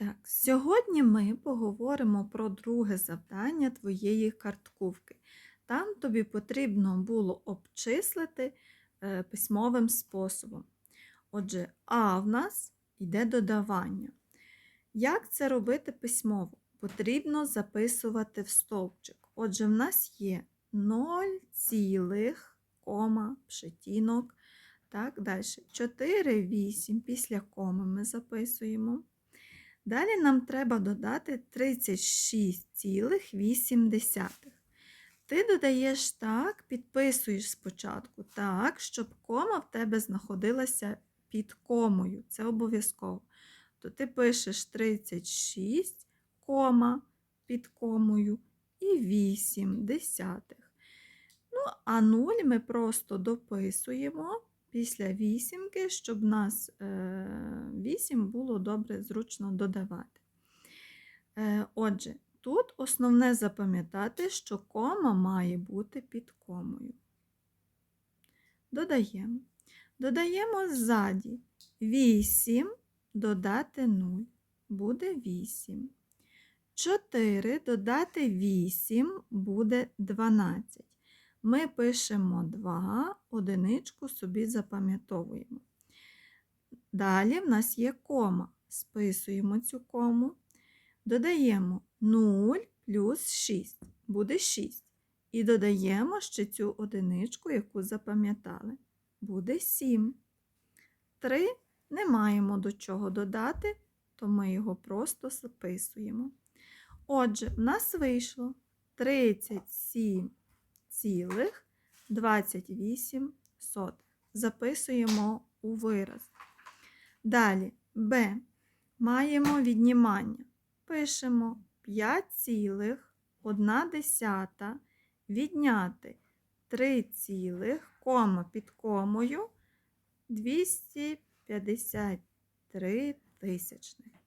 Так, сьогодні ми поговоримо про друге завдання твоєї картковки. Там тобі потрібно було обчислити е, письмовим способом. Отже, А в нас йде додавання. Як це робити письмово? Потрібно записувати в стовпчик. Отже, в нас є 0, цілих, кома, пшетінок. Так, далі. 4, 8 після коми ми записуємо. Далі нам треба додати 36,8. Ти додаєш так, підписуєш спочатку так, щоб кома в тебе знаходилася під комою. Це обов'язково. То ти пишеш 36, кома під комою і 8 десятих. Ну, а 0 ми просто дописуємо після вісімки, щоб нас 8 було добре зручно додавати. Е, Отже, тут основне запам'ятати, що кома має бути під комою. Додаємо. Додаємо ззаді 8 додати 0. Буде 8. 4 додати 8 буде 12. Ми пишемо 2, одиничку собі запам'ятовуємо. Далі в нас є кома. Списуємо цю кому. Додаємо 0 плюс 6, буде 6. І додаємо ще цю одиничку, яку запам'ятали. Буде 7. 3 не маємо до чого додати, то ми його просто записуємо. Отже, в нас вийшло 37 цілих 28. Записуємо у вираз. Далі Б. Маємо віднімання. Пишемо 5,1 відняти 3, кома під комою 253 тисячних.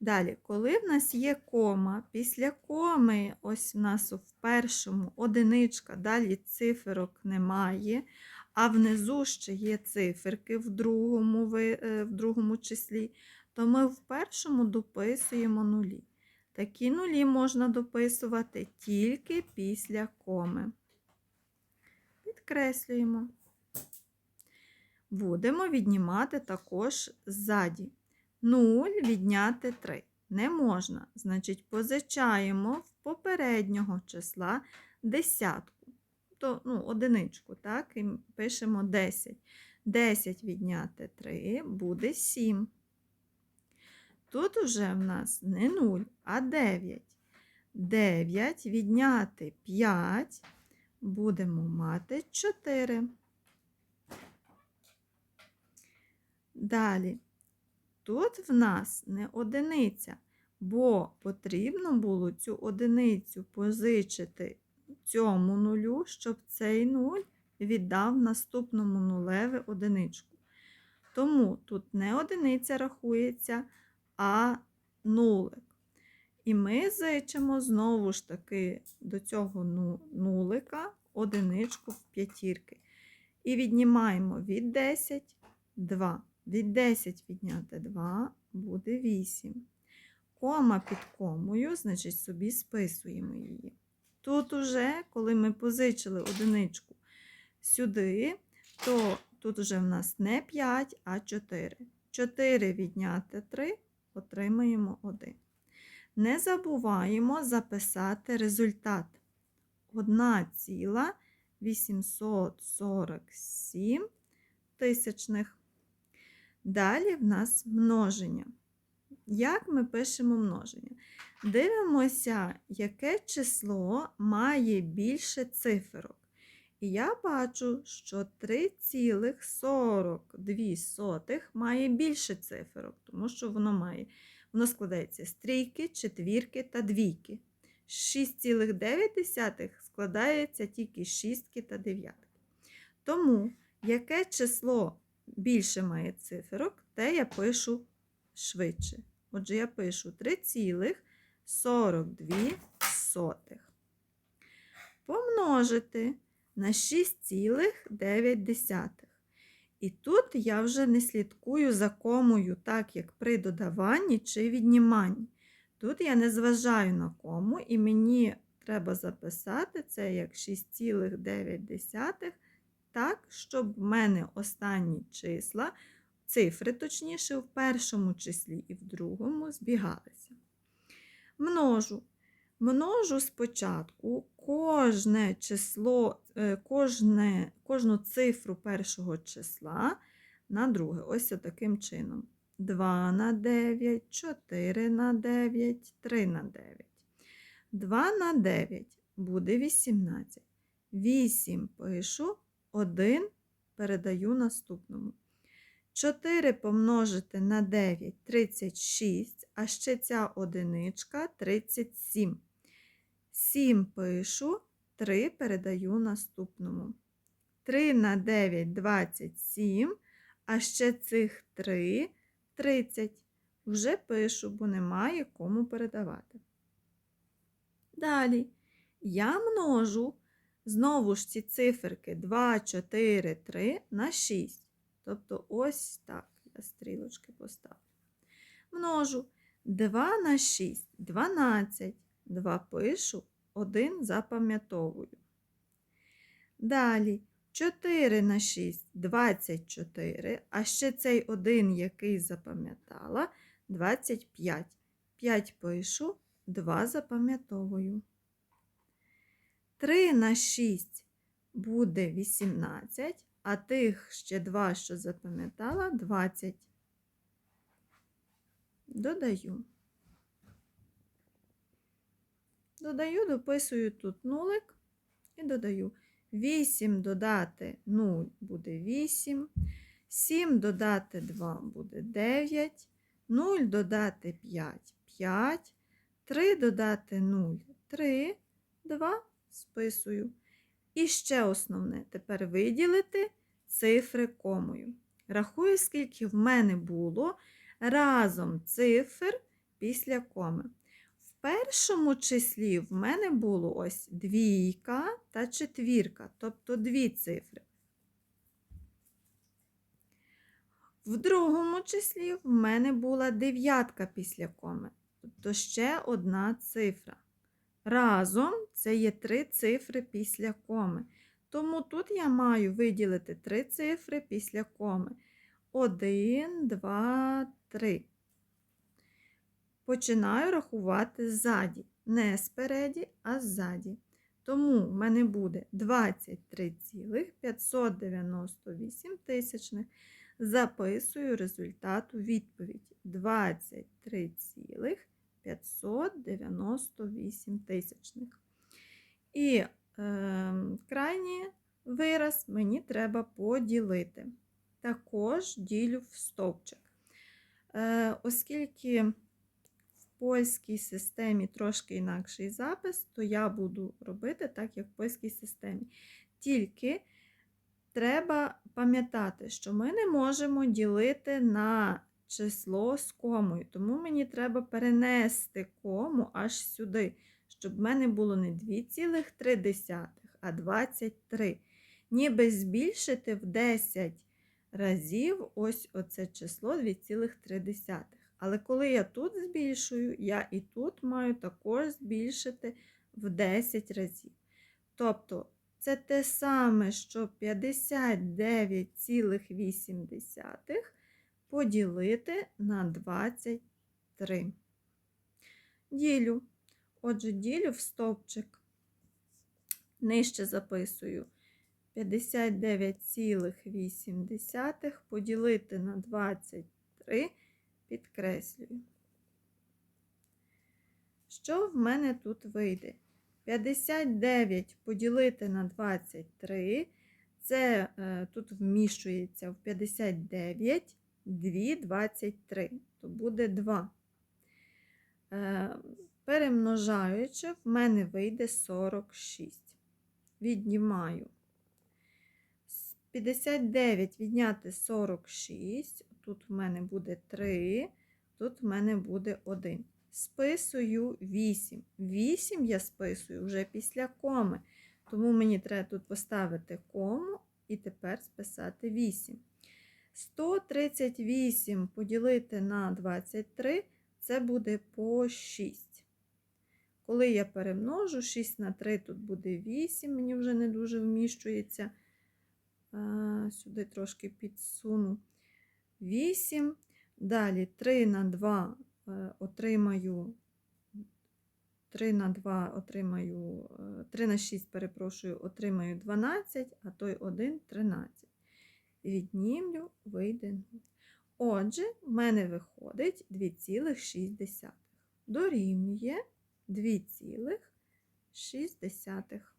Далі, коли в нас є кома, після коми, ось в нас в першому одиничка, далі циферок немає, а внизу ще є циферки в другому, в другому числі, то ми в першому дописуємо нулі. Такі нулі можна дописувати тільки після коми. Підкреслюємо. Будемо віднімати також ззаді. 0 відняти 3 не можна. Значить, позичаємо в попереднього числа десятку, то, ну, одиничку, так, і пишемо 10. 10 відняти 3 буде 7. Тут уже в нас не 0, а 9. 9 відняти 5 будемо мати 4. Далі. Тут в нас не одиниця, бо потрібно було цю одиницю позичити цьому нулю, щоб цей нуль віддав наступному нулеве одиничку. Тому тут не одиниця рахується, а нулик. І ми зичимо знову ж таки до цього нулика одиничку в п'ятірки. І віднімаємо від 10 2. Від 10 відняти 2 буде 8. Кома під комою, значить, собі списуємо її. Тут уже, коли ми позичили одиничку сюди, то тут уже в нас не 5, а 4. 4 відняти 3, отримаємо 1. Не забуваємо записати результат. 1,847 тисячних. Далі в нас множення. Як ми пишемо множення? Дивимося, яке число має більше циферок. І я бачу, що 3,42 має більше циферок, тому що воно має, воно складається з трійки, четвірки та двійки. 6,9 складається тільки з шістки та дев'ятки. Тому яке число більше має циферок, те я пишу швидше. Отже, я пишу 3,42. Помножити на 6,9. І тут я вже не слідкую за комою, так як при додаванні чи відніманні. Тут я не зважаю на кому, і мені треба записати це як 6,9, так, щоб в мене останні числа, цифри, точніше, в першому числі і в другому збігалися. Множу. Множу спочатку кожне число, е, кожне, кожну цифру першого числа на друге. Ось таким чином. 2 на 9, 4 на 9, 3 на 9. 2 на 9 буде 18. 8 пишу, 1 передаю наступному. 4 помножити на 9 36, а ще ця одиничка 37. 7 пишу, 3 передаю наступному. 3 на 9 27, а ще цих 3 30. Вже пишу, бо немає кому передавати. Далі я множу знову ж ці циферки 2, 4, 3 на 6. Тобто ось так я стрілочки поставлю. Множу 2 на 6, 12. 2 пишу, 1 запам'ятовую. Далі 4 на 6 24, а ще цей 1, який запам'ятала, 25. 5 пишу, 2 запам'ятовую. 3 на 6 буде 18, а тих ще 2, що запам'ятала, 20. Додаю. Додаю, дописую тут нулик і додаю. 8 додати 0 буде 8, 7 додати 2 буде 9, 0 додати 5 5, 3 додати 0 3, 2 списую. І ще основне, тепер виділити цифри комою. Рахую, скільки в мене було разом цифр після коми. В першому числі в мене було ось двійка та четвірка, тобто дві цифри. В другому числі в мене була дев'ятка після коми, тобто ще одна цифра. Разом це є три цифри після коми. Тому тут я маю виділити три цифри після коми. Один, два, три. Починаю рахувати ззаді. Не спереді, а ззаді. Тому в мене буде 23,598 тисячних. Записую результат у відповідь 23,598 тисячних. І е, крайній вираз мені треба поділити. Також ділю в стовпчик. Е, оскільки в польській системі трошки інакший запис, то я буду робити так, як в польській системі. Тільки треба пам'ятати, що ми не можемо ділити на число з комою, тому мені треба перенести кому аж сюди, щоб в мене було не 2,3, а 23. Ніби збільшити в 10 разів ось оце число 2,3. Але коли я тут збільшую, я і тут маю також збільшити в 10 разів. Тобто це те саме, що 59,8 поділити на 23. Ділю. Отже, ділю в стовпчик. Нижче записую 59,8 поділити на 23, підкреслюю. Що в мене тут вийде? 59 поділити на 23, це е, тут вміщується в 59, 2, 23, то буде 2. Е, перемножаючи, в мене вийде 46. Віднімаю. 59 відняти 46, тут в мене буде 3, тут в мене буде 1 списую 8. 8 я списую вже після коми. Тому мені треба тут поставити кому і тепер списати 8. 138 поділити на 23 це буде по 6. Коли я перемножу 6 на 3, тут буде 8, мені вже не дуже вміщується. Сюди трошки підсуну 8. Далі 3 на 2 е, отримаю 3 на 2 отримаю, е, 3 на 6, перепрошую, отримаю 12, а той 1 13. Віднімлю, вийде 0. Отже, в мене виходить 2,6. Дорівнює 2,6.